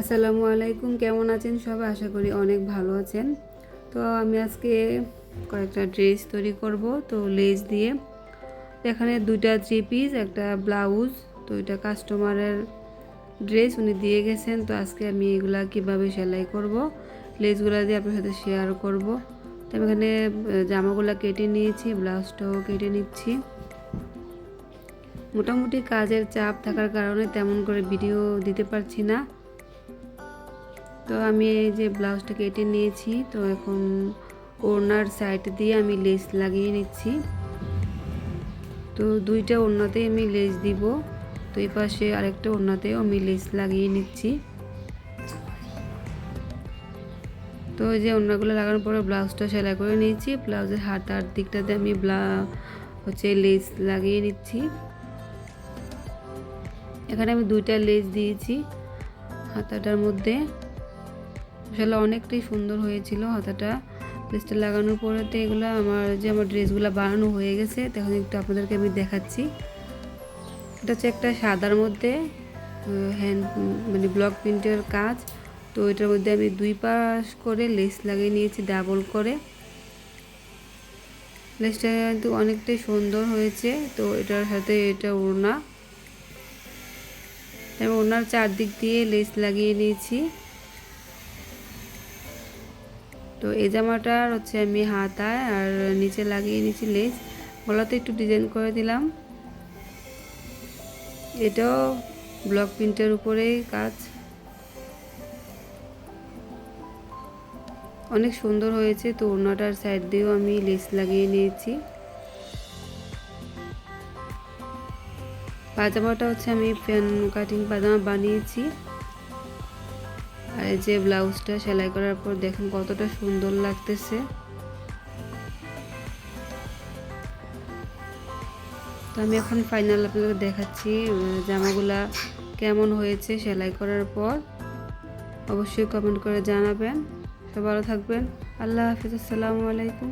আসসালামু আলাইকুম, কেমন আছেন সবাই? আশা করি অনেক ভালো আছেন। তো আমি আজকে কয়েকটা ড্রেস তৈরি করব, তো লেস দিয়ে। এখানে দুইটা থ্রি পিস একটা ব্লাউজ, তো এটা কাস্টমারের ড্রেস উনি দিয়ে গেছেন। তো আজকে আমি এগুলা কীভাবে সেলাই করব, লেসগুলো দিয়ে আপনার সাথে শেয়ার করব। তো আমি এখানে জামাগুলো কেটে নিয়েছি, ব্লাউজটাও কেটে নিচ্ছি। মোটামুটি কাজের চাপ থাকার কারণে তেমন করে ভিডিও দিতে পারছি না। তো আমি এই যে ব্লাউজটা কেটে নিয়েছি, তো এখন ওড়নার সাইড দিয়ে আমি লেস লাগিয়ে নিচ্ছি। তো দুইটা ওড়নাতে আমি লেস দিব, তো এই পাশে আরেকটা ওড়নাতেও আমি লেস লাগিয়ে নিচ্ছি। তো যে ওড়নাগুলো লাগানোর পরে ব্লাউজটা সেলাই করে নিয়েছি, ব্লাউজের হাতার দিকটাতে আমি ব্লা, হচ্ছে লেস লাগিয়ে নিচ্ছি। এখানে আমি দুইটা লেস দিয়েছি হাতাটার মধ্যে। আসলে অনেকটাই সুন্দর হয়েছিল হাতাটা। লেসটা লাগানোর পরে তো এগুলো আমার যে আমার ড্রেসগুলো বানানো হয়ে গেছে, তখন একটু আপনাদেরকে আমি দেখাচ্ছি। এটা হচ্ছে একটা সাদার মধ্যে হ্যান্ড মানে ব্লক প্রিন্টের কাজ। তো এটার মধ্যে আমি দুই পাশ করে লেস লাগিয়ে নিয়েছি ডাবল করে। লেসটা কিন্তু অনেকটাই সুন্দর হয়েছে, তো এটার সাথে এটা ওড়না। ওনার চারদিক দিয়ে লেস লাগিয়ে নিয়েছি। তো এই জামাটার হচ্ছে আমি হাতায় আর নিচে লাগিয়ে নিয়েছি লেস গলাতে একটু ডিজাইন করে দিলাম। এটাও ব্লক প্রিন্টের উপরেই কাজ। অনেক সুন্দর হয়েছে, তো ওড়নাটার সাইড দিয়েও আমি লেস লাগিয়ে নিয়েছি। পাজামাটা হচ্ছে আমি ফ্যান কাটিং পাজামা বানিয়েছি। আর এই যে ব্লাউজটা সেলাই করার পর দেখুন কতটা সুন্দর লাগতেছে। তো আমি এখন ফাইনাল আপনাদের দেখাচ্ছি জামাগুলা কেমন হয়েছে সেলাই করার পর। অবশ্যই কমেন্ট করে জানাবেন। সব ভালো থাকবেন। আল্লাহ হাফিজ, আসসালামু আলাইকুম।